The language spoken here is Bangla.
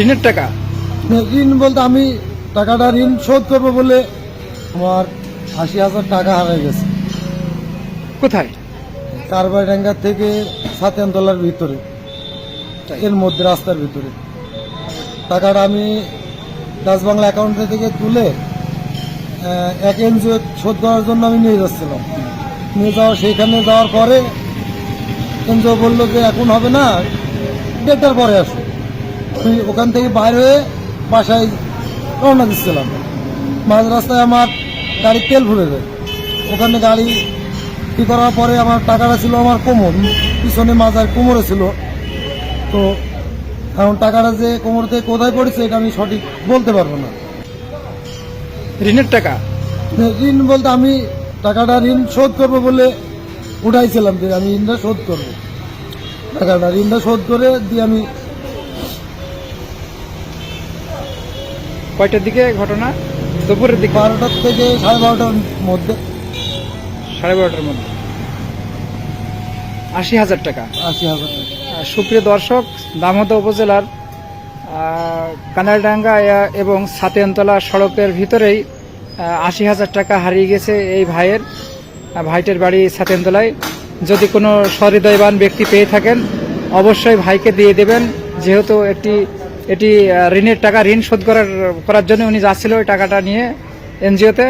ঋণের টাকা? ঋণ বলতে আমি টাকাটা ঋণ শোধ করব বলে আমার আশি হাজার টাকা হারাই গেছে। কোথায়? কারবাইডাঙ্গা থেকে সাতেনতলার ভিতরে এর মধ্যে রাস্তার ভিতরে। টাকাটা আমি ডাচ বাংলা অ্যাকাউন্ট থেকে তুলে এক এনজিও শোধ করার জন্য আমি নিয়ে যাচ্ছিলাম। নিয়ে যাওয়া সেইখানে যাওয়ার পরে এনজিও বলল যে এখন হবে না দেড়টার পরে আসো। ওখান থেকে বাইরে হয়ে বাসায় রওনা দিচ্ছিলাম। মাঝ রাস্তায় আমার গাড়ির তেল ভরে যায়। ওখানে গাড়ি কি করার পরে আমার টাকাটা ছিল আমার কোমর। পিছনে মাজার কোমরে ছিল। তো এখন টাকাটা যে কোমর থেকে কোথায় পড়েছে এটা আমি সঠিক বলতে পারব না। ঋণের টাকা? ঋণ বলতে আমি টাকাটা ঋণ শোধ করব বলে উঠাইছিলাম যে আমি ঋণটা শোধ করব। টাকাটা ঋণটা শোধ করে দিয়ে আমি কয়টার দিকে ঘটনা? দুপুরের দিকে? বারোটার থেকে সাড়ে বারোটার মধ্যে। সাড়ে বারোটার মধ্যে। আশি হাজার টাকা। আশি হাজার টাকা। সুপ্রিয় দর্শক দামোদা উপজেলার কানালডাঙ্গা এবং সাতেনতলা সড়কের ভিতরেই আশি হাজার টাকা হারিয়ে গেছে এই ভাইয়ের ভাইটের বাড়ি সাতেনতলায়। যদি কোনো সহৃদয়বান ব্যক্তি পেয়ে থাকেন অবশ্যই ভাইকে দিয়ে দেবেন। যেহেতু একটি এটি ঋণের টাকা ঋণ শোধ করার করার জন্য উনি যাচ্ছিল ওই টাকাটা নিয়ে এনজিওতে